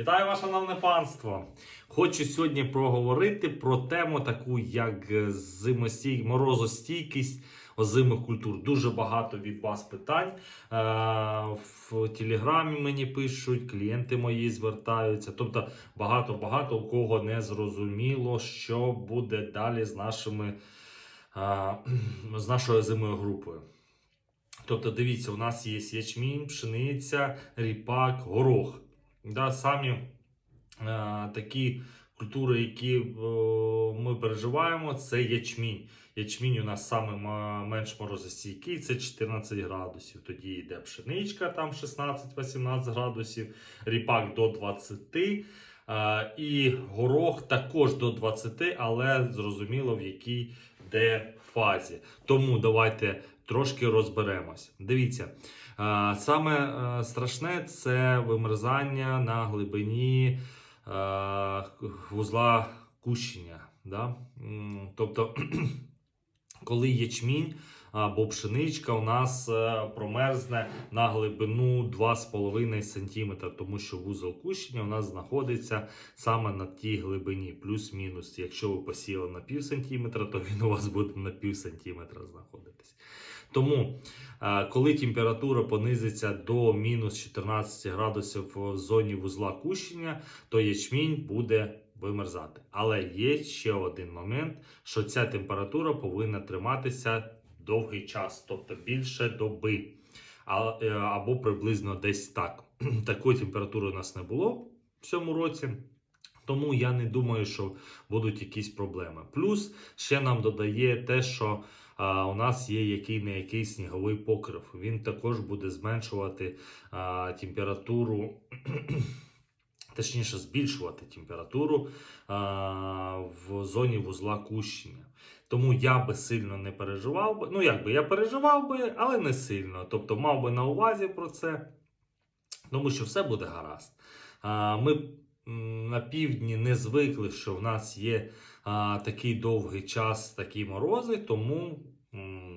Вітаю вас, шановне панство! Хочу сьогодні проговорити про тему, таку як зимостій, морозостійкість озимих культур. Дуже багато від вас питань. Е, В телеграмі мені пишуть, клієнти мої звертаються. Тобто багато-багато у кого не зрозуміло, що буде далі з нашими е, з нашою озимою групою. Тобто, дивіться, у нас є ячмінь, пшениця, ріпак, горох. Да, самі е, такі культури, які е, ми переживаємо, це ячмінь. Ячмінь у нас саме менш морозостійкий, це 14 градусів. Тоді йде пшеничка, там 16-18 градусів, ріпак до 20. е, І горох також до 20, але зрозуміло в якій де фазі. Тому давайте трошки розберемось. Дивіться, е, саме е, страшне це вимерзання на глибині е, вузла кущення. Да? Тобто, коли ячмінь або пшеничка у нас е, промерзне на глибину 2,5 см, тому що вузол кущення у нас знаходиться саме на тій глибині, плюс-мінус. Якщо ви посіяли на пів сантиметра, то він у вас буде на пів сантиметра знаходитись. Тому, е, коли температура понизиться до мінус 14 градусів в зоні вузла кущення, то ячмінь буде вимерзати. Але є ще один момент, що ця температура повинна триматися довгий час, тобто більше доби. Е, Або приблизно десь так. Такої температури у нас не було в цьому році. Тому я не думаю, що будуть якісь проблеми. Плюс ще нам додає те, що а, у нас є який не який сніговий покрив. Він також буде зменшувати а, температуру, точніше, збільшувати температуру а, в зоні вузла кущення. Тому я би сильно не переживав би. Ну, як би я переживав би, але не сильно. Тобто мав би на увазі про це, тому що все буде гаразд. Ми на півдні не звикли, що в нас є такий довгий час, такі морози, тому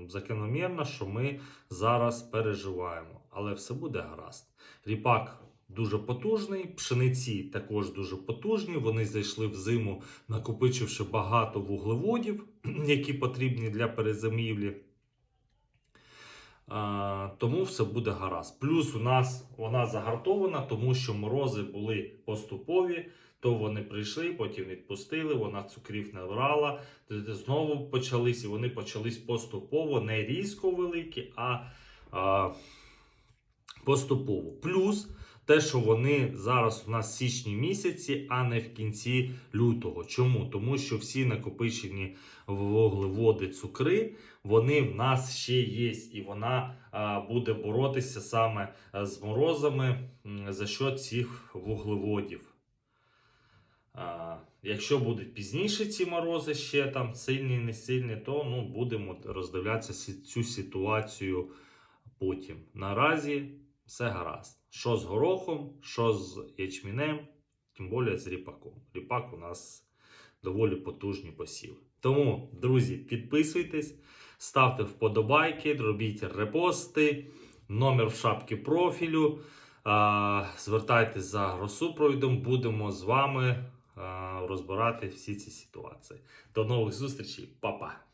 закономірно, що ми зараз переживаємо. Але все буде гаразд. Ріпак дуже потужний, пшениці також дуже потужні. Вони зайшли в зиму, накопичивши багато вуглеводів, які потрібні для перезимівлі. Тому все буде гаразд. Плюс у нас вона загартована, тому що морози були поступові. То вони прийшли, потім відпустили, вона цукрів набрала, знову почались, і вони почались поступово, не різко великі, а, а поступово. Плюс те, що вони зараз у нас в січні місяці, а не в кінці лютого. Чому? Тому що всі накопичені вуглеводи, цукри, вони в нас ще є, і вона буде боротися саме з морозами за що цих вуглеводів. Якщо будуть пізніше ці морози, ще там сильні, не сильні, то ну, будемо роздивлятися цю ситуацію потім. Наразі все гаразд. Що з горохом, що з ячмінем, тим більше з ріпаком. Ріпак у нас доволі потужні посіви. Тому, друзі, підписуйтесь, ставте вподобайки, робіть репости, номер в шапці профілю. Звертайтесь за агросупровідом, будемо з вами розбирати всі ці ситуації. До нових зустрічей, Па-па!